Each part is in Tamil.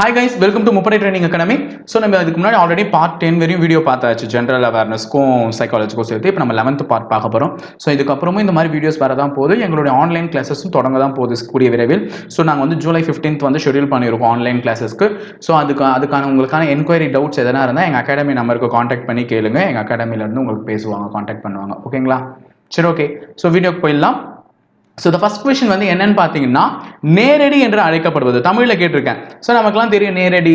Hi guys welcome to Muppadai training academy so நம்ம அதுக்கு முன்னாடி ஆல்ரெடி பார்ட் டென் வரையும் வீடியோ பார்த்தாச்சு. ஜென்ரல் அவேர்னஸ்க்கும் சைக்காலஜிக்கும் சேர்த்து. இப்போ நம்ம லெவன்த் பார்ட் பார்க்க போகிறோம் ஸோ இதுக்கப்புறமும் இந்த மாதிரி வீடியோஸ் வர தான் போகுது. எங்களுடைய ஆன்லைன் கிளாஸஸும் தொடங்க தான் போகுது கூடிய விரைவில். ஸோ நாங்கள் வந்து ஜூலை ஃபிஃப்டீன்த் வந்து ஷெடியூல் பண்ணியிருக்கோம் ஆன்லைன் கிளாஸஸ்க்கு ஸோ அதுக்கு அதுக்கான உங்களுக்கான என்கொயரி டவுட்ஸ் எதனா இருந்தால் எங்கள் அகாடமி நம்பருக்கு காண்டாக்ட் பண்ணி கேளுங்க. எங்கள் அகாடமிலேருந்து உங்களுக்கு பேசுவாங்க காண்டாக்ட் பண்ணுவாங்க. ஓகேங்களா சரி ஓகே ஸோ வீடியோக்கு போயிடலாம். ஸோ த ஃபஸ்ட் கொஷின் வந்து என்னன்னு பார்த்தீங்கன்னா நேரடி என்று அழைக்கப்படுவது. தமிழில் கேட்டிருக்கேன். ஸோ நமக்குலாம் தெரியும் நேரடி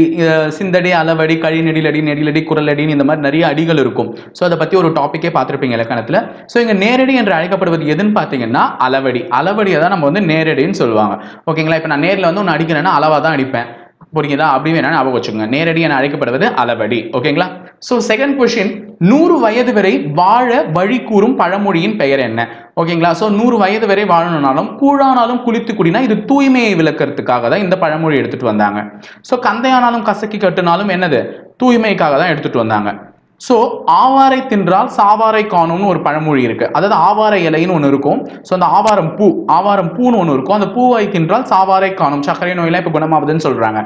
சிந்தடி அளவடி கழி நெடிலடி நெடிலடி குரலடின்னு இந்த மாதிரி நிறைய அடிகள் இருக்கும். ஸோ அதை பற்றி ஒரு டாப்பிக்கே பார்த்துருப்பீங்க இலக்கணத்தில். ஸோ இங்கே நேரடி என்று அழைக்கப்படுவது எதுன்னு பார்த்தீங்கன்னா அளவடி. அளவடியை தான் நம்ம வந்து நேரடின்னு சொல்லுவாங்க. ஓகேங்களா இப்போ நான் நேரில் வந்து ஒன்று அடிக்கிறேன்னா அளவாக தான் அடிப்பேன். புரியுதா? அப்படின்னு வேணா ஞாபகம் வச்சுக்கோங்க. நேரடி என அழைக்கப்படுவது அளவடி. ஓகேங்களா? ஸோ செகண்ட் கொஷின் நூறு வயது வரை வாழ வழி கூறும் பழமொழியின் பெயர் என்ன? ஓகேங்களா? ஸோ நூறு வயது வரை வாழணும்னாலும் கூழானாலும் குளித்து குடினா இது தூய்மையை விளக்கிறதுக்காக தான் இந்த பழமொழி எடுத்துட்டு வந்தாங்க. ஸோ கந்தையானாலும் கசக்கி கட்டுனாலும் என்னது? தூய்மைக்காக தான் எடுத்துட்டு வந்தாங்க. ஸோ ஆவாரை தின்றால் சாவாரை காணும்னு ஒரு பழமொழி இருக்குது அதாவது ஆவாரை இலைன்னு ஒன்று இருக்கும். ஸோ அந்த ஆவாரம் பூ ஆவாரம் பூன்னு ஒன்று இருக்கும். அந்த பூவாய் தின்றால் சாவாரை காணும். சர்க்கரை நோயெல்லாம் இப்போ குணமாகுதுன்னு சொல்கிறாங்க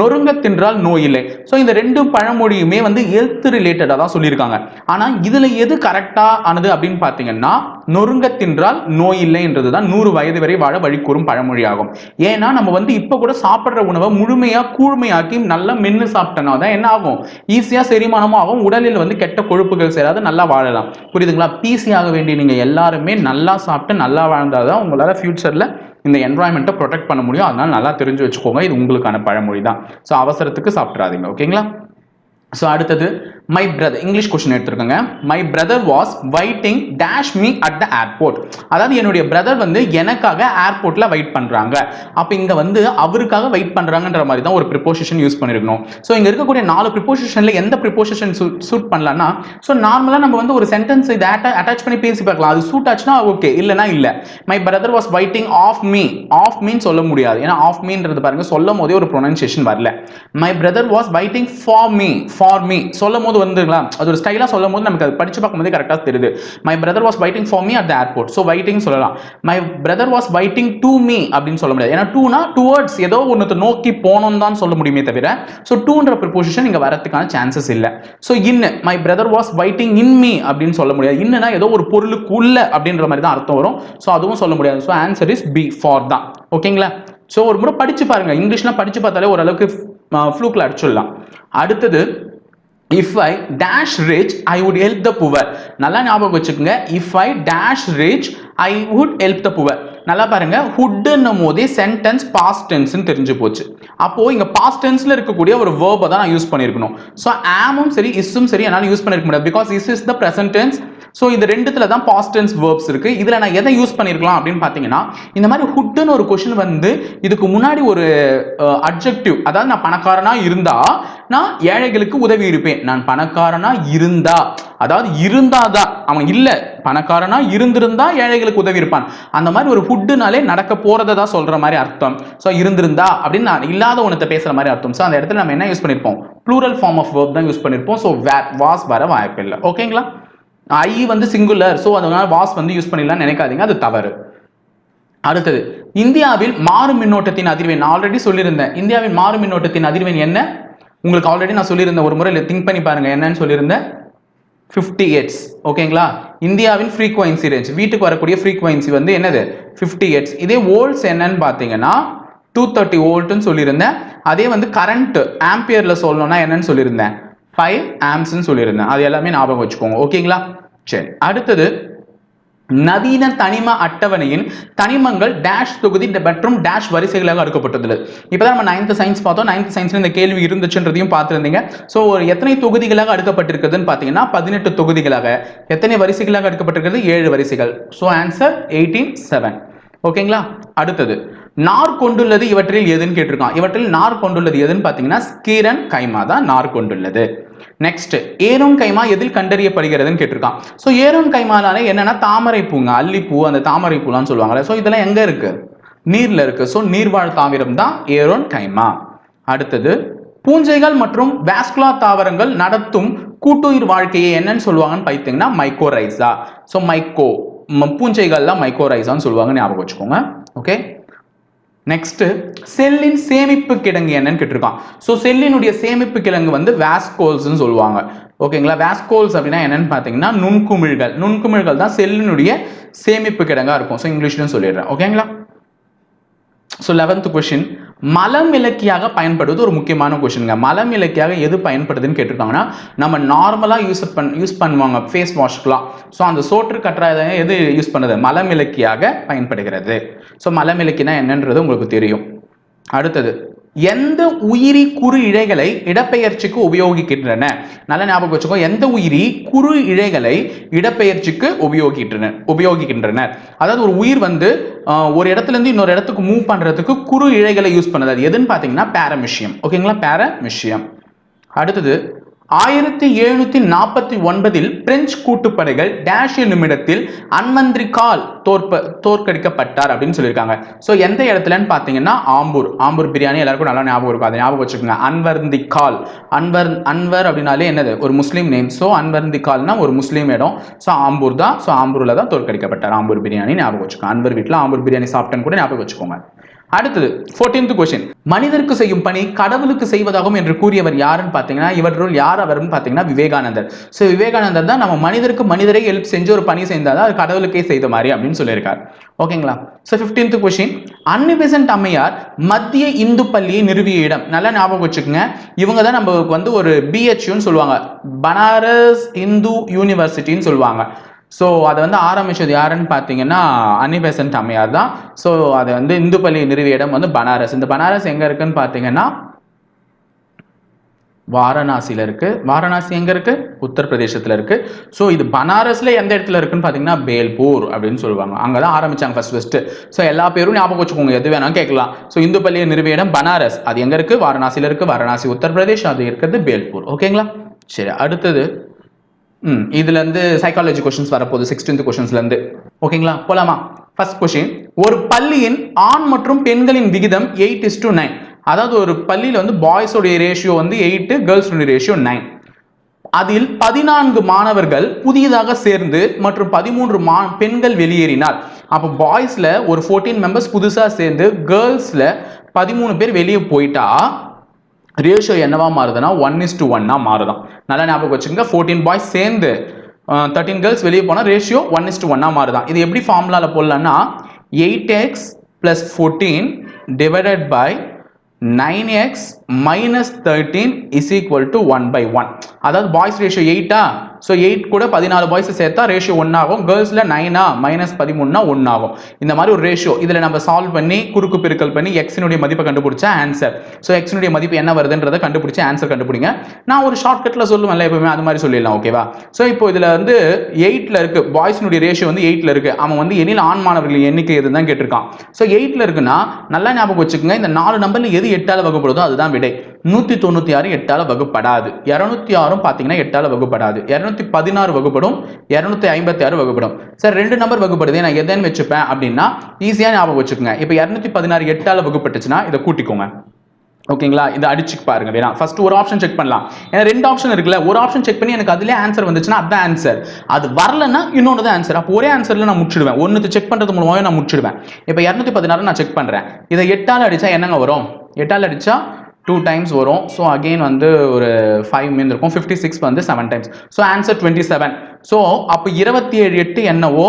நொறுங்க தின்றால் நோய் இல்லை ஸோ இந்த ரெண்டு பழமொழியுமே வந்து ஹெல்த் ரிலேட்டடாக தான் சொல்லியிருக்காங்க. ஆனால் இதில் எது கரெக்டாக ஆனது அப்படின்னு பார்த்தீங்கன்னா நொறுங்க தின்றால் நோய் இல்லைன்றது தான் நூறு வயது வரை வாழ வழி கூறும் பழமொழி ஆகும் ஏன்னா நம்ம வந்து இப்போ கூட சாப்பிட்ற உணவை முழுமையாக கூழ்மையாக்கி நல்லா மென்று சாப்பிட்டோம்னா தான் என்ன ஆகும்? ஈஸியாக செரிமானமும் ஆகும். உடலில் வந்து கெட்ட கொழுப்புகள் சேராது நல்லா வாழலாம். புரியுதுங்களா? பிசி ஆக வேண்டிய நீங்கள் எல்லாருமே நல்லா சாப்பிட்டு நல்லா வாழ்ந்தால் தான் உங்களால் ஃப்யூச்சரில் இந்த என்வாயன்மெண்ட்டை ப்ரொடெக்ட் பண்ண முடியும். அதனால நல்லா தெரிஞ்சு வச்சுக்கோங்க. இது உங்களுக்கான பழமொழி தான் ஸோ அவசரத்துக்கு சாப்பிட்றாதீங்க ஓகேங்களா ஸோ அடுத்தது my brother English question எடுத்துருக்கோங்க. My brother was waiting dash me at the airport அதாவது என்னுடைய பிரதர் வந்து எனக்காக ஏர்போர்ட்டில் வெயிட் பண்ணுறாங்க அப்போ இங்கே வந்து அவருக்காக வெயிட் பண்ணுறாங்கன்ற மாதிரி தான் ஒரு ப்ரிப்போசிஷன் யூஸ் பண்ணியிருக்கணும் ஸோ இங்கே இருக்கக்கூடிய நாலு ப்ரிப்போசிஷனில் எந்த ப்ரிப்போசிஷன் சூட் பண்ணலான்னா ஸோ நார்மலாக நம்ம வந்து ஒரு சென்டென்ஸ் இதை அட்டாச் பண்ணி பேசி பார்க்கலாம். அது சூட் ஆச்சுன்னா ஓகே இல்லைனா இல்லை. My brother was waiting of me of மீன் சொல்ல முடியாது. ஏன்னா ஆஃப் மீன்றது பாருங்கள் சொல்லும் போதே ஒரு ப்ரொனன்சியேஷன் வரல. My brother was waiting for me for for me சொல்லும் போது வந்துங்களா அது ஒரு ஸ்டைலாக சொல்லும் போது நமக்கு அது படிச்சு பார்க்கும்போது கரெக்டாக தெரியுது. My brother was waiting for me at the airport so waiting சொல்லலாம். My brother was waiting to me அப்படின்னு சொல்ல முடியாது. ஏன்னா டூனா டுவர்ட்ஸ் ஏதோ ஒன்று நோக்கி போனோம் தான் சொல்ல முடியுமே தவிர ஸோ டூன்ற ப்ரிப்போசிஷன் இங்கே வரதுக்கான சான்சஸ் இல்லை. ஸோ இன்னு my brother was waiting in me அப்படின்னு சொல்ல முடியாது. இன்னுனா ஏதோ ஒரு பொருளுக்குள்ள அப்படின்ற மாதிரி தான் அர்த்தம் வரும். ஸோ அதுவும் சொல்ல முடியாது. So answer is B for தான். ஓகேங்களா? ஸோ ஒரு முறை படிச்சு பாருங்க. இங்கிலீஷ்லாம் படிச்சு பார்த்தாலே ஓரளவுக்கு ஃப்ளூக்கில் அடிச்சிடலாம். அடுத்தது if I dash reach I would help the poor நல்லா ஞாபகம் வச்சுக்கோங்க. If I dash reach I would help the poor நல்லா பாருங்க. ஹுட்னும் போதே சென்டென்ஸ் பாஸ்ட் டென்ஸ்னு தெரிஞ்சு போச்சு. அப்போ இங்க பாஸ்ட் டென்ஸ்ல இருக்கக்கூடிய ஒரு வேர்பை தான் நான் யூஸ் பண்ணியிருக்கணும். ஸோ ஆமும் சரி இஸ்ஸும் சரி என்னால் யூஸ் பண்ணிருக்க முடியாது. Because is is the present tense so இந்த ரெண்டுத்துல தான் பாஸ்டன்ஸ் வேர்ப்ஸ் இருக்கு. இதுல நான் எதை யூஸ் பண்ணிருக்கலாம் அப்படின்னு பார்த்தீங்கன்னா இந்த மாதிரி ஹுட்டுன்னு ஒரு கொஷின் வந்து இதுக்கு முன்னாடி ஒரு அப்ஜெக்டிவ் அதாவது நான் பணக்காரனா இருந்தா நான் ஏழைகளுக்கு உதவி இருப்பேன். நான் பணக்காரனா இருந்தா அதாவது இருந்தாதான் அவன் இல்ல பணக்காரனா இருந்திருந்தா ஏழைகளுக்கு உதவி இருப்பான். அந்த மாதிரி ஒரு ஃபுட்டுனாலே நடக்க போறதை தான் சொல்ற மாதிரி அர்த்தம். ஸோ இருந்திருந்தா அப்படின்னு நான் இல்லாத ஒன்றத்தை பேசுற மாதிரி அர்த்தம். ஸோ அந்த இடத்துல நம்ம என்ன யூஸ் பண்ணிருப்போம்? ப்ளூரல் ஃபார்ம் ஆஃப் வேர்ப் தான் யூஸ் பண்ணிருப்போம். ஸோ வாஸ் வர வாய்ப்பு இல்லை ஓகேங்களா ஐ வந்து சிங்குலர் ஸோ அதனால வாஸ் வந்து யூஸ் பண்ணிடலாம் நினைக்காதீங்க அது தவறு. அடுத்தது இந்தியாவில் மாறு மின்னோட்டத்தின் அதிர்வெண் நான் ஆல்ரெடி சொல்லியிருந்தேன் இந்தியாவின் மாறு மின்னோட்டத்தின் அதிர்வெண் என்ன? உங்களுக்கு ஆல்ரெடி நான் சொல்லியிருந்தேன் ஒரு முறை திங்க் பண்ணி பாருங்க என்னன்னு சொல்லியிருந்தேன். ஃபிஃப்டி எட்ஸ் ஓகேங்களா இந்தியாவின் ஃப்ரீக்வன்சி ரேஞ்ச் வீட்டுக்கு வரக்கூடிய ஃப்ரீக்வன்சி வந்து என்னது? ஃபிஃப்டி எட்ஸ் இதே வோல்ட்ஸ் என்னன்னு பார்த்தீங்கன்னா டூ தேர்ட்டி வோல்ட்னு சொல்லியிருந்தேன். அதே வந்து கரண்ட் ஆம்பியரில் சொல்லணும்னா என்னன்னு சொல்லியிருந்தேன். ஃபைவ் ஆம்ஸ்ன்னு சொல்லியிருந்தேன். அது எல்லாமே ஞாபகம் வச்சுக்கோங்க. ஓகேங்களா? சரி. அடுத்தது நவீன தனிம அட்டவணையின் தனிமங்கள் டேஷ் தொகுதி மற்றும் டேஷ் வரிசைகளாக அடுக்கப்பட்டுள்ளது இப்போதான் நம்ம நைன்த் சயின்ஸ் பார்த்தோம். நைன்த் சயின்ஸ்ல இந்த கேள்வி இருந்துச்சுன்றதையும் பார்த்துருந்தீங்க. ஸோ ஒரு எத்தனை தொகுதிகளாக அடுக்கப்பட்டிருக்குதுன்னு பார்த்தீங்கன்னா பதினெட்டு தொகுதிகளாக எத்தனை வரிசைகளாக அடுக்கப்பட்டிருக்கிறது? ஏழு வரிசைகள். ஸோ ஆன்சர் எயிட்டீன் செவன் ஓகேங்களா? அடுத்தது நார் கொண்டுள்ளது இவற்றில் எதுன்னு கேட்டிருக்கான். இவற்றில் நார் கொண்டுள்ளது எதுன்னு பார்த்தீங்கன்னா ஸ்கீரன் கைமா தான் நார் கொண்டுள்ளது. நெக்ஸ்ட் ஏரோன் கைமா எதில் கண்டறியப்படுகிறதுன்னு கேட்டிருக்கான். ஸோ ஏரோன் கைமானாலே என்னன்னா தாமரை பூங்க அல்லிப்பூ அந்த தாமரை பூலான்னு சொல்லுவாங்கல்ல. ஸோ இதெல்லாம் எங்க இருக்கு? நீர்ல இருக்கு. ஸோ நீர்வாழ் தாவரம் தான் ஏரோன் கைமா. அடுத்தது பூஞ்சைகள் மற்றும் வேஸ்குலா தாவரங்கள் நடத்தும் கூட்டுயிர் வாழ்க்கையை என்னன்னு சொல்லுவாங்கன்னு பார்த்தீங்கன்னா மைக்கோரைஸா ஸோ மைக்கோ பூஞ்சைகள்லாம் மைக்கோரைஸான்னு சொல்லுவாங்க ஞாபகம் வச்சுக்கோங்க. ஓகே நெக்ஸ்ட் செல்லின் சேமிப்பு கிடங்கு என்னன்னு கேட்டிருக்கான். ஸோ செல்லினுடைய சேமிப்பு கிடங்கு வந்து வேஸ்கோல்ஸ்ன்னு சொல்லுவாங்க. ஓகேங்களா வேஸ்கோல்ஸ் அப்படின்னா என்னன்னு பார்த்தீங்கன்னா நுண்குமிழ்கள். நுண்குமிழ்கள் தான் செல்லினுடைய சேமிப்பு கிடங்கா இருக்கும். ஸோ இங்கிலீஷ்னு சொல்லிடுறேன். ஓகேங்களா ஸோ லெவன்த் கொஷின் மலம் இலக்கியாக பயன்படுவது ஒரு முக்கியமான கொஷினுங்க மலம் இலக்கியாக எது பயன்படுதுன்னு கேட்டிருக்காங்கன்னா நம்ம நார்மலாக யூஸ் பண் யூஸ் பண்ணுவாங்க ஃபேஸ் வாஷ்க்குலாம் ஸோ அந்த சோற்று கற்றாத எது யூஸ் பண்ணுது? மலம் இலக்கியாக பயன்படுகிறது. ஸோ மலம் இலக்கினா என்னன்றது உங்களுக்கு தெரியும். அடுத்தது எந்த உயிரி குறு இழைகளை இடப்பெயர்ச்சிக்கு உபயோகிக்கின்றன? நல்ல ஞாபகம் வச்சுக்கோ எந்த உயிரி குறு இழைகளை இடப்பெயர்ச்சிக்கு உபயோகிக்கின்றன உபயோகிக்கின்றனர் அதாவது ஒரு உயிர் வந்து ஒரு இடத்துல இருந்து இன்னொரு இடத்துக்கு மூவ் பண்றதுக்கு குறு இழைகளை யூஸ் பண்ணுது. அது எதுன்னு பார்த்தீங்கன்னா பேரமிஷியம் ஓகேங்களா பேரமிஷியம் அடுத்தது ஆயிரத்தி எழுநூத்தி நாற்பத்தி ஒன்பதில் பிரெஞ்சு கூட்டுப்படைகள் டேஷ் நிமிடத்தில் அன்மந்திரிகால் தோற்ப தோற்கடிக்கப்பட்டார் அப்படின்னு சொல்லியிருக்காங்க. ஸோ எந்த இடத்துலன்னு பார்த்தீங்கன்னா ஆம்பூர். ஆம்பூர் பிரியாணி எல்லாருக்கும் நல்லா ஞாபகம் இருக்கும். அதை ஞாபகம் வச்சுக்கோங்க. அன்வர்ந்தி கால். அன்வர் அன்வர் அப்படின்னாலே என்னது? ஒரு முஸ்லீம் நேம் ஸோ அன்வர்ந்தி கால்னா ஒரு முஸ்லீம் இடம். ஸோ ஆம்பூர் தான். ஸோ ஆம்பூரில் தான் தோற்கடிக்கப்பட்டார். ஆம்பூர் பிரியாணி ஞாபகம் வச்சுக்கோங்க. அன்வர் வீட்டில் ஆம்பூர் பிரியாணி சாப்பிட்டேன்னு கூட ஞாபகம் வச்சுக்கோங்க. அடுத்தது 14th கொஸ்டின் மனிதருக்கு செய்யும் பணி கடவுளுக்கு செய்வதாகும் என்று கூறியவர் யாருன்னு பார்த்தீங்கன்னா இவற்றுள் யார் அவர்னு பார்த்தீங்கன்னா விவேகானந்தர். ஸோ விவேகானந்தர் தான் நம்ம மனிதருக்கு மனிதரை ஹெல்ப் செஞ்சு ஒரு பணி செய்தால் அது கடவுளுக்கே செய்த மாதிரி அப்படின்னு சொல்லியிருக்கார். ஓகேங்களா? ஸோ 15th கொஸ்டின் அன்னிபெசன்ட் அம்மையார் மத்திய இந்து பள்ளியை நிறுவிய இடம். நல்லா ஞாபகம் வச்சுக்கோங்க. இவங்க தான் நம்மளுக்கு வந்து ஒரு பிஹெச்யூன்னு சொல்லுவாங்க. பனாரஸ் இந்து யூனிவர்சிட்டின்னு சொல்லுவாங்க. ஸோ அதை வந்து ஆரம்பிச்சது யாருன்னு பார்த்தீங்கன்னா அனிபெசன்ட் அம்மையார் தான். ஸோ அது வந்து இந்து பள்ளி நிறுவிய இடம் வந்து பனாரஸ். இந்த பனாரஸ் எங்கே இருக்குன்னு பார்த்தீங்கன்னா வாரணாசியில் இருக்குது வாரணாசி எங்கே இருக்குது உத்தரப்பிரதேசத்தில் இருக்குது ஸோ இது பனாரஸில் எந்த இடத்துல இருக்குன்னு பார்த்தீங்கன்னா பேல்பூர் அப்படின்னு சொல்லுவாங்க. அங்கே தான் ஆரம்பித்தாங்க ஃபர்ஸ்ட் ஃபஸ்ட்டு ஸோ எல்லா பேரும் ஞாபகம் வச்சுக்கோங்க எது வேணாலும் கேட்கலாம். ஸோ இந்து பள்ளியை நிறுவிய இடம் பனாரஸ். அது எங்கே இருக்குது வாரணாசியில் இருக்குது வாரணாசி உத்தரப்பிரதேஷ் அது இருக்கிறது பேல்பூர். ஓகேங்களா சரி அடுத்தது ம் இதுல இருந்து சைக்காலஜி கொஷின்ஸ் வரப்போகுது சிக்ஸ்டீன்த் கொஸ்டின்ஸ்ல இருந்து ஓகேங்களா போலாமா? ஃபர்ஸ்ட் கொஷின் ஒரு பள்ளியின் ஆண் மற்றும் பெண்களின் விகிதம் எயிட் இஸ் டு நைன் அதாவது ஒரு பள்ளியில் வந்து பாய்ஸோடைய ரேஷியோ வந்து எயிட்டு கேர்ள்ஸோடைய ரேஷியோ நைன் அதில் பதினான்கு மாணவர்கள் புதியதாக சேர்ந்து மற்றும் பதிமூன்று மா பெண்கள் வெளியேறினார். அப்போ பாய்ஸில் ஒரு ஃபோர்டீன் மெம்பர்ஸ் புதுசாக சேர்ந்து கேர்ள்ஸில் பதிமூணு பேர் வெளியே போயிட்டா ரேஷியோ என்னவா மாறுதுன்னா ஒன் இஸ் டு ஒன்னா மாறுதான். நல்லா ஞாபகம் வச்சுக்கோங்க. ஃபோர்டீன் பாய்ஸ் சேர்ந்து தேர்ட்டீன் கேர்ள்ஸ் வெளியே போனால் ரேஷியோ ஒன் இஸ் டு ஒன்னா மாறுதான். இது எப்படி ஃபார்முலாவில் போடலன்னா eight x plus fourteen divided by nine x minus thirteen is equal to one by one அதாவது பாய்ஸ் ரேஷியோ எயிட்டா ஸோ எயிட் கூட பதினாலு பாய்ஸ் சேர்த்தா ரேஷியோ ஒன் ஆகும். கேர்ள்ஸில் நைனா மைனஸ் பதிமூணுனா ஒன் ஆகும். இந்த மாதிரி ஒரு ரேஷியோ இதில் நம்ம சால்வ் பண்ணி குறுக்கு பெருக்கல் பண்ணி எக்ஸினுடைய மதிப்பை கண்டுபிடிச்சா ஆன்சர் ஸோ எக்ஸினுடைய மதிப்பு என்ன வருதுன்றதை கண்டுபிடிச்சி ஆன்சர் கண்டுபிடிங்க. நான் ஒரு ஷார்ட்கட்டில் சொல்லுவேன்ல எப்பவுமே அது மாதிரி சொல்லிடலாம் ஓகேவா ஸோ இப்போ இதில் வந்து எயிட்டில் இருக்குது பாய்ஸினுடைய ரேஷியோ வந்து எயிட்டில் இருக்குது அவன் வந்து எண்ணில் ஆண் மாணவர்களின் எண்ணிக்கை எதுன்னு தான் கேட்டிருக்கான். ஸோ எயிட்டில் இருக்குன்னா நல்லா ஞாபகம் வச்சுக்கோங்க இந்த நாலு நம்பரில் எது எட்டால் வகுப்படுதோ அதுதான் விடை. நூற்றி தொண்ணூற்றி ஆறு எட்டால வகுப்படாது. இரநூத்தி ஆறும் பார்த்தீங்கன்னா எட்டால வகுப்படாது. இரநூத்தி பதினாறு வகுப்படும். இரநூத்தி ஐம்பத்தி ஆறு வகுப்படும். சார் ரெண்டு நம்பர் வகுப்படுது. நான் எதன்னு வச்சுப்பேன் அப்படின்னா ஈஸியாக ஞாபகம் வச்சுக்கோங்க. இப்போ இரநூத்தி பதினாறு எட்டால வகுப்பட்டுச்சுன்னா இதை கூட்டிக்கோங்க. ஓகேங்களா? இதை அடிச்சு பாருங்க. வேணா. ஃபர்ஸ்ட் ஒரு ஆப்ஷன் செக் பண்ணலாம். ஏன்னா ரெண்டு ஆப்ஷன் இருக்குல்ல. ஒரு ஆப்ஷன் செக் பண்ணி எனக்கு அதுலேயே ஆன்சர் வந்துச்சுன்னா அதான் ஆன்சர் அது வரலன்னா இன்னொன்று தான் ஆன்சர் அப்போ ஒரே ஆன்சரில் நான் முடிச்சிடுவேன். ஒன்று செக் பண்ணுறது மூலமாகவே நான் முடிச்சிடுவேன். இப்போ இரநூத்தி பதினாறு நான் செக் பண்ணுறேன் இதை எட்டால் அடிச்சா என்னங்க வரும்? எட்டால் அடித்தா டூ டைம்ஸ் வரும். ஸோ அகெயின் வந்து ஒரு ஃபைவ் மீன் இருக்கும் ஃபிஃப்டி சிக்ஸ் வந்து seven times so answer twenty seven so அப்போ இருபத்தி ஏழு எட்டு என்னவோ?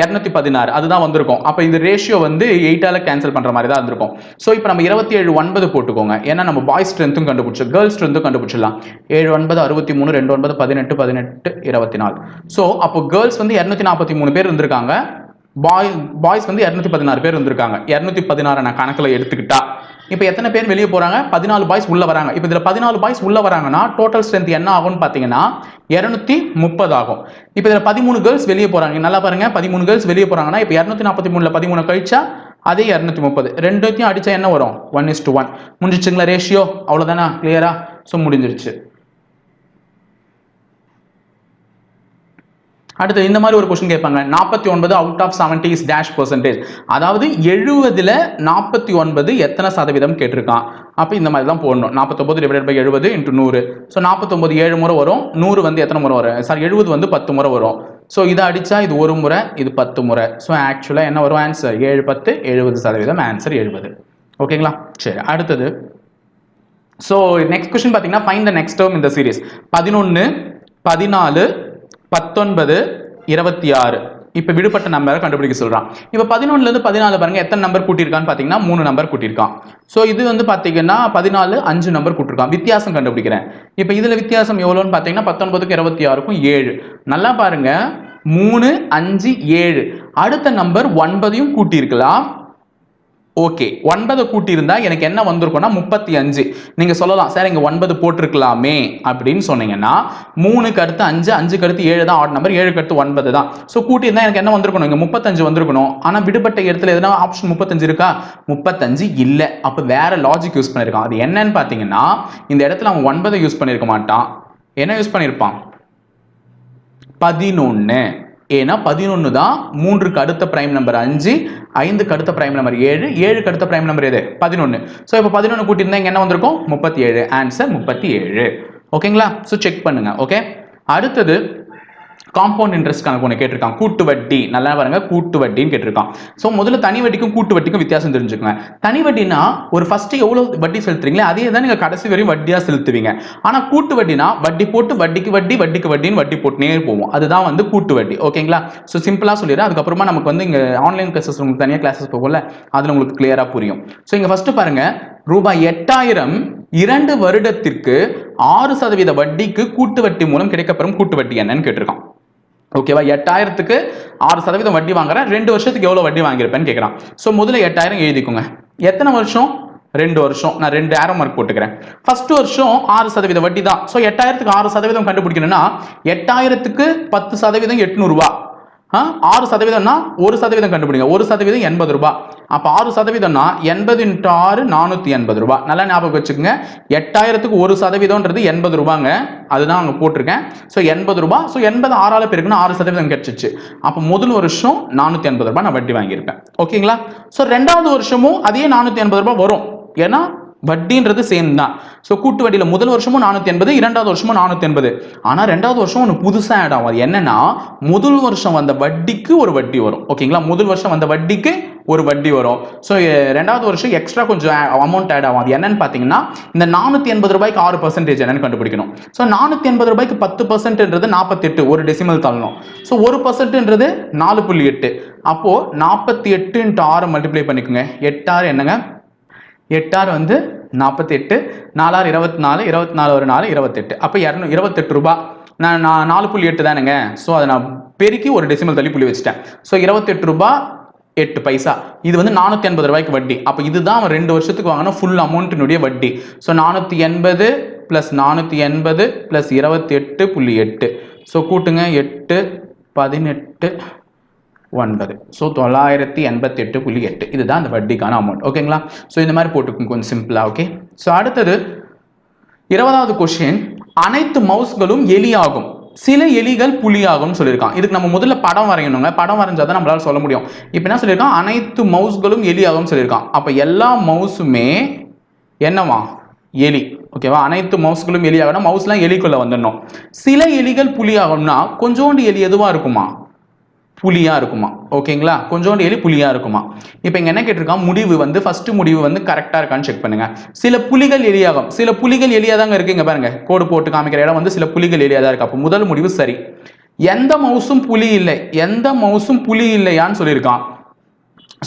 இரநூத்தி பதினாறு. அதுதான் வந்திருக்கும். அப்போ இந்த ரேஷியோ வந்து எயிட்டால் கேன்சல் பண்ணுற மாதிரி தான் இருந்திருக்கும் ஸோ இப்போ நம்ம இருபத்தி ஏழு ஒன்பது போட்டுக்கோங்க. ஏன்னா நம்ம பாய்ஸ் ஸ்ட்ரென்த்தும் கண்டுபிடிச்சோம் கேர்ள்ஸ் ஸ்ட்ரென்த்தும் கண்டுபிடிச்சிடலாம். ஏழு ஒன்பது அறுபத்தி மூணு ரெண்டு ஒன்பது பதினெட்டு பதினெட்டு இருபத்தி நாலு. ஸோ அப்போ கேர்ள்ஸ் வந்து இரநூத்தி நாற்பத்தி மூணு பேர் இருந்திருக்காங்க. பாய் பாய்ஸ் வந்து இரநூத்தி பதினாறு பேர் இருந்திருக்காங்க. இரநூத்தி பதினாறு நான் கணக்கில் எடுத்துக்கிட்டா. இப்போ எத்தனை பேர் வெளியே போகிறாங்க பதினாலு பாய்ஸ் உள்ளே வராங்க. இப்போ இதில் பதினாலு பாய்ஸ் உள்ளே வராங்கன்னா டோட்டல் ஸ்ட்ரென்த் என்ன ஆகும்னு பார்த்தீங்கன்னா இரநூத்தி முப்பது ஆகும். இப்போ இதில் பதிமூணு கேர்ள்ஸ் வெளியே போகிறாங்க நல்லா பாருங்க. பதிமூணு கேர்ள்ஸ் வெளியே போகிறாங்கன்னா இப்போ இரநூத்தி நாற்பத்தி மூணில் பதிமூணு கழிச்சா அதே இரநூத்தி முப்பது ரெண்டுத்தையும் அடித்தா என்ன வரும்? ஒன் இஸ் டு ஒன் முடிஞ்சிச்சுங்களா ரேஷியோ அவ்வளோதானா கிளியரா ஸோ முடிஞ்சிருச்சு. அடுத்து இந்த மாதிரி ஒரு கொஸ்டின் கேட்பாங்க நாற்பத்தி ஒன்பது out of seventy is dash percentage அதாவது எழுபதுல நாற்பத்தி ஒன்பது எத்தனை சதவீதம் கேட்டிருக்கான்? அப்போ இந்த மாதிரி தான் போடணும். நாற்பத்தொம்பது டிவைடட் பை எழுபது இன்ட்டு நூறு. ஸோ நாற்பத்தொம்பது ஏழு முறை வரும். நூறு வந்து எத்தனை முறை வரும்? சார் எழுபது வந்து பத்து முறை வரும். ஸோ இதை அடித்தா இது ஒரு முறை இது பத்து முறை. ஸோ ஆக்சுவலாக என்ன வரும்? ஆன்சர் ஏழு பத்து எழுபது சதவீதம். ஆன்சர் எழுபது ஓகேங்களா சரி அடுத்தது. ஸோ நெக்ஸ்ட் கொஸ்டின் பார்த்தீங்கன்னா ஃபைன் த நெக்ஸ்ட் டேர்ம் இந்த சீரிஸ் பதினொன்று பதினாலு பத்தொன்பது இருபத்தி ஆறு இப்போ விடுபட்ட நம்பரை கண்டுபிடிக்க சொல்கிறான் இப்போ பதினொன்றுலேருந்து பதினாலு பாருங்கள் எத்தனை நம்பர் கூட்டியிருக்கான்னு பார்த்தீங்கன்னா மூணு நம்பர் கூட்டியிருக்கான். ஸோ இது வந்து பார்த்தீங்கன்னா பதினாலு அஞ்சு நம்பர் கூட்டிருக்கான். வித்தியாசம் கண்டுபிடிக்கிறேன். இப்போ இதில் வித்தியாசம் எவ்வளோன்னு பார்த்தீங்கன்னா பத்தொன்பதுக்கு இருபத்தி ஆறுக்கும் ஏழு. நல்லா பாருங்கள் மூணு அஞ்சு ஏழு. அடுத்த நம்பர் ஒன்பதையும் கூட்டியிருக்கலாம். ஓகே ஒன்பது கூட்டியிருந்தா எனக்கு என்ன வந்திருக்கும்னா முப்பத்தி அஞ்சு. நீங்கள் சொல்லலாம் சார் இங்கே ஒன்பது போட்டிருக்கலாமே அப்படின்னு சொன்னீங்கன்னா மூணுக்கு அடுத்து அஞ்சு அஞ்சுக்கு அடுத்து ஏழு தான் ஆட் நம்பர் ஏழுக்கு அடுத்து ஒன்பது தான். ஸோ கூட்டியிருந்தா எனக்கு என்ன வந்திருக்கணும்? இங்கே முப்பத்தஞ்சு வந்திருக்கணும். ஆனால் விடுபட்ட இடத்துல எதனா ஆப்ஷன் முப்பத்தஞ்சு இருக்கா? முப்பத்தஞ்சு இல்லை. அப்போ வேற லாஜிக் யூஸ் பண்ணியிருக்கான். அது என்னன்னு பார்த்தீங்கன்னா இந்த இடத்துல அவன் ஒன்பதை யூஸ் பண்ணியிருக்க மாட்டான். என்ன யூஸ் பண்ணியிருப்பான்? பதினொன்று ஏன்னா பதினொன்று தான் மூன்றுக்கு அடுத்த பிரைம் நம்பர் அஞ்சு ஐந்துக்கு அடுத்த பிரைம் நம்பர் ஏழு ஏழுக்கு அடுத்த பிரைம் நம்பர் எது? பதினொன்று ஸோ இப்போ பதினொன்று கூட்டியிருந்தா இங்கே என்ன வந்திருக்கும்? முப்பத்தி ஏழு. ஆன்சர் முப்பத்தி ஏழு. ஓகேங்களா ஸோ செக் பண்ணுங்க. ஓகே அடுத்தது காம்பவுண்ட் இன்ட்ரெஸ்ட் கணக்கு ஒன்று கேட்டிருக்கான் கூட்டு வட்டி. நல்லா பாருங்க. கூட்டு வட்டின்னு கேட்டிருக்கான். ஸோ முதல்ல தனி வட்டிக்கும் கூட்டு வட்டிக்கும் வித்தியாசம் தெரிஞ்சுக்கோங்க. தனி வட்டினா ஒரு ஃபர்ஸ்ட் எவ்வளோ வட்டி செலுத்துறீங்களோ அதே தான் நீங்கள் கடைசி வரையும் வட்டியாக செலுத்துவீங்க. ஆனால் கூட்டு வட்டினா வட்டி போட்டு வட்டிக்கு வட்டி வட்டிக்கு வட்டின்னு வட்டி போட்டுனே போவோம். அதுதான் வந்து கூட்டு வட்டி. ஓகேங்களா? ஸோ சிம்பிளாக சொல்லிடுறேன். அதுக்கப்புறமா நமக்கு வந்து இங்கே ஆன்லைன் கிளாஸஸ் உங்களுக்கு தனியாக கிளாஸஸ் போகல அதில் உங்களுக்கு கிளியராக புரியும். ஸோ இங்கே ஃபஸ்ட்டு பாருங்கள் ரூபாய் எட்டாயிரம் இரண்டு வருடத்திற்கு ஆறு சதவீத வட்டிக்கு கூட்டு வட்டி மூலம் கிடைக்கப்பெறும் கூட்டு வட்டி என்னன்னு கேட்டிருக்கான். ஓகேவா எட்டாயிரத்துக்கு ஆறு சதவீதம் வட்டி வாங்குறேன். ரெண்டு வருஷத்துக்கு எவ்வளோ வட்டி வாங்கியிருப்பேன்னு கேட்குறான் ஸோ முதல்ல எட்டாயிரம் எழுதிக்கோங்க. எத்தனை வருஷம்? ரெண்டு வருஷம். நான் ரெண்டு ஆரோ மார்க் போட்டுக்கிறேன். ஃபர்ஸ்ட் வருஷம் ஆறு சதவீத வட்டி தான். ஸோ எட்டாயிரத்துக்கு ஆறு சதவீதம் கண்டுபிடிக்கணும்னா எட்டாயிரத்துக்கு பத்து சதவீதம் எட்நூறுபா ஆறு சதவீதம்னா ஒரு சதவீதம் கண்டுபிடிங்க. ஒரு சதவீதம் எண்பது ரூபாய் அப்போ ஆறு சதவீதம்னா எண்பது இன்ட்டு ஆறு நானூற்றி எண்பது ரூபாய் நல்லா ஞாபகம் வச்சுக்கோங்க. எட்டாயிரத்துக்கு ஒரு சதவீதம்ன்றது எண்பது ரூபாங்க. அதுதான் அங்கே போட்டிருக்கேன். ஸோ எண்பது ரூபா. ஸோ எண்பது ஆறால பேருக்குன்னு ஆறு சதவீதம் கிடச்சிச்சு அப்போ முதல் வருஷம் நானூற்றி எண்பது ரூபாய் நான் வட்டி வாங்கியிருப்பேன். ஓகேங்களா ஸோ ரெண்டாவது வருஷமும் அதே நானூற்றி எண்பது ரூபாய் வரும். ஏன்னா வட்டின்றது சேம் தான். ஸோ கூட்டு வட்டியில் முதல் வருஷமும் நானூற்றி எண்பது இரண்டாவது வருஷமும் நானூற்றி எண்பது. ஆனால் ரெண்டாவது வருஷம் ஒன்று புதுசாக ஆட் ஆகும். அது என்னன்னா முதல் வருஷம் வந்த வட்டிக்கு ஒரு வட்டி வரும். ஓகேங்களா முதல் வருஷம் வந்த வட்டிக்கு ஒரு வட்டி வரும். ஸோ ரெண்டாவது வருஷம் எக்ஸ்ட்ரா கொஞ்சம் அமௌண்ட் ஆட் ஆகும். அது என்னன்னு பார்த்தீங்கன்னா இந்த நானூற்றி எண்பது ரூபாய்க்கு ஆறு பர்சன்டேஜ் என்னன்னு கண்டுபிடிக்கணும். ஸோ நானூற்றி எண்பது ரூபாய்க்கு பத்து பர்சன்ட்ன்றது நாற்பத்தெட்டு ஒரு டெசிமல் தள்ளணும். ஸோ ஒரு பர்சன்ட்ன்றது நாலு புள்ளி எட்டு. அப்போது நாற்பத்தி எட்டு இன்ட்டு ஆறு மல்டிப்ளை பண்ணிக்கோங்க. எட்டாறு என்னங்க? எட்டாறு வந்து நாற்பத்தெட்டு நாலாறு இருபத்தி நாலு இருபத்தி நாலு ஒரு நாலு இருபத்தெட்டு. அப்போ இரநூ இருபத்தெட்டு ரூபா. நான் நான் நாலு புள்ளி எட்டு தானுங்க. ஸோ அதை நான் பெருக்கி ஒரு டெசிமல் தள்ளி புள்ளி வச்சுட்டேன். ஸோ இருபத்தெட்டு ரூபா எட்டு பைசா. இது வந்து நானூற்றி எண்பது ரூபாய்க்கு வட்டி. அப்போ இதுதான் அவன் ரெண்டு வருஷத்துக்கு வாங்கினா ஃபுல் அமௌண்ட்டினுடைய வட்டி. ஸோ நானூற்றி எண்பது ப்ளஸ் நானூற்றி எண்பது ப்ளஸ் இருபத்தி எட்டு புள்ளி எட்டு. ஸோ கூட்டுங்க. எட்டு பதினெட்டு ஒன்பது. ஸோ தொள்ளாயிரத்தி எண்பத்தி எட்டு புள்ளி எட்டு. இதுதான் அந்த வட்டிக்கான அமௌண்ட் ஓகேங்களா ஸோ இந்த மாதிரி போட்டுக்கோங்க கொஞ்சம் சிம்பிளாக ஓகே ஸோ அடுத்தது இருபதாவது கொஷின் அனைத்து மவுஸ்களும் எலியாகும். சில எலிகள் புலியாகும்னு சொல்லியிருக்கான். இதுக்கு நம்ம முதல்ல படம் வரையணுங்க. படம் வரைஞ்சால் தான் நம்மளால் சொல்ல முடியும். இப்போ என்ன சொல்லியிருக்கான்? அனைத்து மவுஸ்களும் எலியாகும்னு சொல்லியிருக்கான். அப்போ எல்லா மவுஸுமே என்னவா? எலி. ஓகேவா அனைத்து மவுஸ்களும் எலியாகணும். மவுஸ்லாம் எலிக்குள்ளே வந்துடணும். சில எலிகள் புலியாகும்னா கொஞ்சோண்டு எலி எதுவாக இருக்குமா? புலியாக இருக்குமா? ஓகேங்களா? கொஞ்சோண்டு எலி புலியாக இருக்குமா? இப்போ இங்கே என்ன கேட்டிருக்கான்? முடிவு வந்து ஃபஸ்ட்டு முடிவு வந்து கரெக்டாக இருக்கான்னு செக் பண்ணுங்கள் சில புலிகள் எலியாகும் சில புலிகள் எலியாக தாங்க இருக்குங்க பாருங்கள் கோடு போட்டு காமிக்கிற இடம் வந்து சில புலிகள் எலியாக தான் இருக்கு. அப்போ முதல் முடிவு சரி. எந்த மவுஸும் புலி இல்லை. எந்த மவுஸும் புலி இல்லையான்னு சொல்லியிருக்கான்.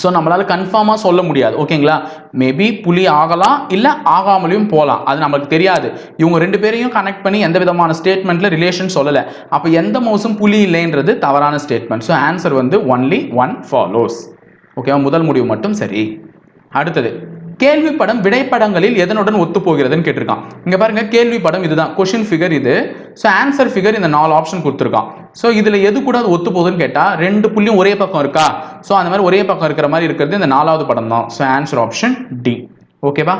ஸோ நம்மளால் கன்ஃபார்மாக சொல்ல முடியாது. ஓகேங்களா மேபி புலி ஆகலாம் இல்லை ஆகாமலையும் போகலாம். அது நம்மளுக்கு தெரியாது. இவங்க ரெண்டு பேரையும் கனெக்ட் பண்ணி எந்த விதமான ஸ்டேட்மெண்ட்டில் ரிலேஷன் சொல்லலை. அப்போ எந்த மவுஸும் புலி இல்லைன்றது தவறான ஸ்டேட்மெண்ட் ஸோ ஆன்சர் வந்து ஒன்லி ஒன் ஃபாலோஸ் ஓகேவா முதல் முடிவு மட்டும் சரி. அடுத்தது. கேள்வி படம் விடைப்படங்களில் எதனுடன் ஒத்து போகிறதுன்னு கேட்டிருக்கான். இங்க பாருங்க கேள்வி படம் இதுதான். கொஷின் ஃபிகர் இது. ஸோ ஆன்சர் ஃபிகர் இந்த நாலு ஆப்ஷன் கொடுத்துருக்கான். ஸோ இதுல எது கூட அது ஒத்து போகுதுன்னு கேட்டா ரெண்டு புள்ளியும் ஒரே பக்கம் இருக்கா? ஸோ அந்த மாதிரி ஒரே பக்கம் இருக்கிற மாதிரி இருக்கிறது இந்த நாலாவது படம் தான். ஸோ ஆன்சர் ஆப்ஷன் டி ஓகேவா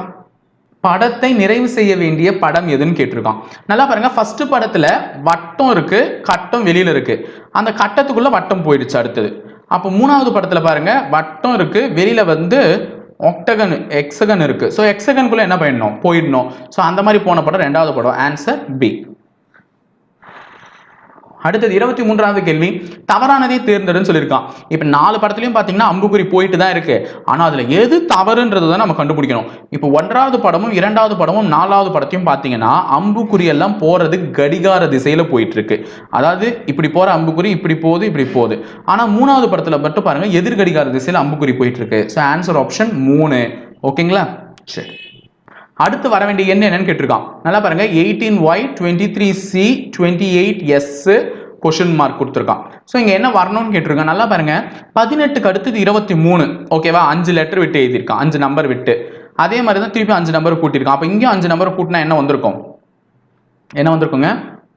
படத்தை நிறைவு செய்ய வேண்டிய படம் எதுன்னு கேட்டிருக்கான். நல்லா பாருங்க ஃபர்ஸ்ட் படத்துல வட்டம் இருக்கு கட்டம் வெளியில இருக்கு. அந்த கட்டத்துக்குள்ள வட்டம் போயிடுச்சு அடுத்தது. அப்போ மூணாவது படத்துல பாருங்க வட்டம் இருக்கு வெளியில வந்து ஒக்டகன் எக்ஸகன் இருக்குது ஸோ எக்ஸகனுக்குள்ளே என்ன பண்ணிடணும்? போயிடணும். ஸோ அந்த மாதிரி போன படம் ரெண்டாவது படம். ஆன்சர் பி அடுத்தது இருபத்தி மூன்றாவது கேள்வி தவறானதே தேர்ந்தெடுன்னு சொல்லியிருக்கான். இப்போ நாலு படத்துலையும் பார்த்தீங்கன்னா அம்புக்குறி போயிட்டு தான் இருக்கு. ஆனால் அதில் எது தவறுன்றது தான் நம்ம கண்டுபிடிக்கணும். இப்போ ஒன்றாவது படமும் இரண்டாவது படமும் நாலாவது படத்தையும் பார்த்தீங்கன்னா அம்புக்குறி எல்லாம் போறது கடிகார திசையில் போயிட்டு இருக்கு அதாவது இப்படி போற அம்புக்குறி இப்படி போகுது இப்படி போகுது. ஆனால் மூணாவது படத்தில் மட்டும் பாருங்க எதிர் கடிகார திசையில் அம்புக்குறி போயிட்டு இருக்கு ஸோ ஆன்சர் ஆப்ஷன் மூணு ஓகேங்களா சரி. அடுத்து வர வேண்டிய எண் என்னன்னு கேட்டிருக்கான். நல்லா பாருங்க. Eighteen Y twenty three C twenty eight S question mark கொடுத்துருக்கான். ஸோ இங்கே என்ன வரணும்னு கேட்டிருக்கான். நல்லா பாருங்க. பதினெட்டுக்கு அடுத்தது இருபத்தி மூணு. ஓகேவா அஞ்சு லெட்டர் விட்டு எழுதியிருக்கான். அஞ்சு நம்பர் விட்டு. அதே மாதிரி தான் திருப்பி அஞ்சு நம்பர் கூட்டியிருக்கான். அப்போ இங்கேயும் அஞ்சு நம்பர் கூட்டினா என்ன வந்திருக்கும்? என்ன வந்திருக்குங்க?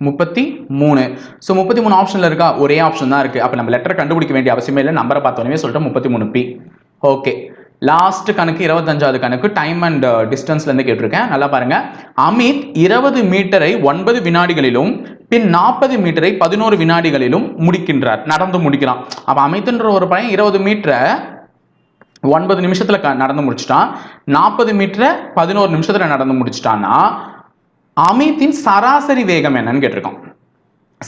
முப்பத்தி மூணு. ஸோ முப்பத்தி மூணு ஆப்ஷனில் இருக்கா? ஒரே ஆப்ஷன் தான் இருக்குது அப்போ நம்ம லெட்டர் கண்டுபிடிக்க வேண்டிய அவசியமே இல்லை. நம்பரை பார்த்தோன்னே சொல்லிட்டு முப்பத்தி மூணு பி ஓகே லாஸ்ட் கணக்கு இருபத்தஞ்சாவது கணக்கு டைம் அண்ட் டிஸ்டன்ஸ்லேருந்து கேட்டிருக்கேன். நல்லா பாருங்க. அமித் இருபது மீட்டரை ஒன்பது வினாடிகளிலும் பின் நாற்பது மீட்டரை பதினோரு வினாடிகளிலும் முடிக்கின்றார். நடந்து முடிக்கிறான் அப்போ அமித்ன்ற ஒரு பையன் இருபது மீட்டரை ஒன்பது நிமிஷத்தில் க- நடந்து முடிச்சிட்டான். நாற்பது மீட்டரை பதினோரு நிமிஷத்தில் நடந்து முடிச்சிட்டான்னா அமித்தின் சராசரி வேகம் என்னன்னு கேட்டிருக்கோம்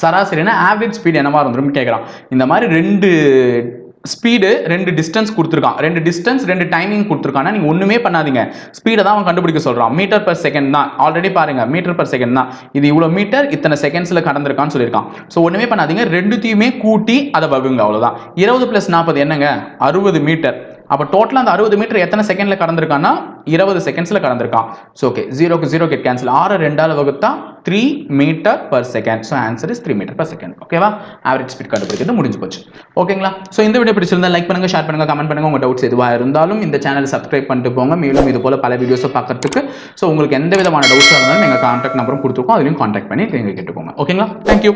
சராசரினா ஆவரேஜ் ஸ்பீடு என்னவா இருந்துரும் கேட்குறான். இந்த மாதிரி ரெண்டு ஸ்பீடு ரெண்டு டிஸ்டன்ஸ் கொடுத்துருக்கான். ரெண்டு டிஸ்டன்ஸ் ரெண்டு டைமிங் கொடுத்துருக்கானா நீங்கள் ஒன்றுமே பண்ணாதீங்க. ஸ்பீடை தான் அவன் கண்டுபிடிக்க சொல்கிறான் மீட்டர் பர் செகண்ட் தான். ஆல்ரெடி பாருங்கள் மீட்டர் பர் செகண்ட் தான். இது இவ்வளோ மீட்டர் இத்தனை செகண்ட்ஸில் கடந்திருக்கான்னு சொல்லியிருக்கான். ஸோ ஒன்றுமே பண்ணாதீங்க. ரெண்டுத்தையுமே கூட்டி அதை வகுங்க அவ்வளோதான் இருபது ப்ளஸ் நாற்பது என்னங்க? அறுபது மீட்டர் அப்போ டோட்டலாக அந்த அறுபது மீட்டர் எத்தனை செகண்டில் கடந்திருக்கான்னா இருபது செகண்ட்ஸில் கடந்திருக்கான். ஸோ ஓகே ஜீரோக்கு ஜீரோ கெட் கேன்சல் ஆறு ரெண்டால் வகுத்தா three metre per second so answer is three metre per second ஓகேவா ஆவரேஜ் ஸ்பீட் கண்டுபிடிக்கிறது முடிஞ்சு போச்சு. ஓகேங்களா ஸோ இந்த வீடியோ பிடிச்சிருந்தா லைக் பண்ணுங்கள் ஷேர் பண்ணுங்கள் கமெண்ட் பண்ணுங்க. உங்கள் டவுட்ஸ் எதுவாக இருந்தாலும் இந்த சேனல் சப்ஸ்கிரைப் பண்ணிட்டு போங்க. மேலும் இது போல் பல வீடியோஸை பார்க்கறதுக்கு ஸோ உங்களுக்கு எந்த விதமான டவுட்ஸாக இருந்தாலும் எங்கள் கான்டாக்ட் நம்பரும் கொடுத்துருக்கோம். அதுலையும் கான்டாக்ட் பண்ணி எங்க கேட்டுக்கோங்க. ஓகேங்களா தேங்க்யூ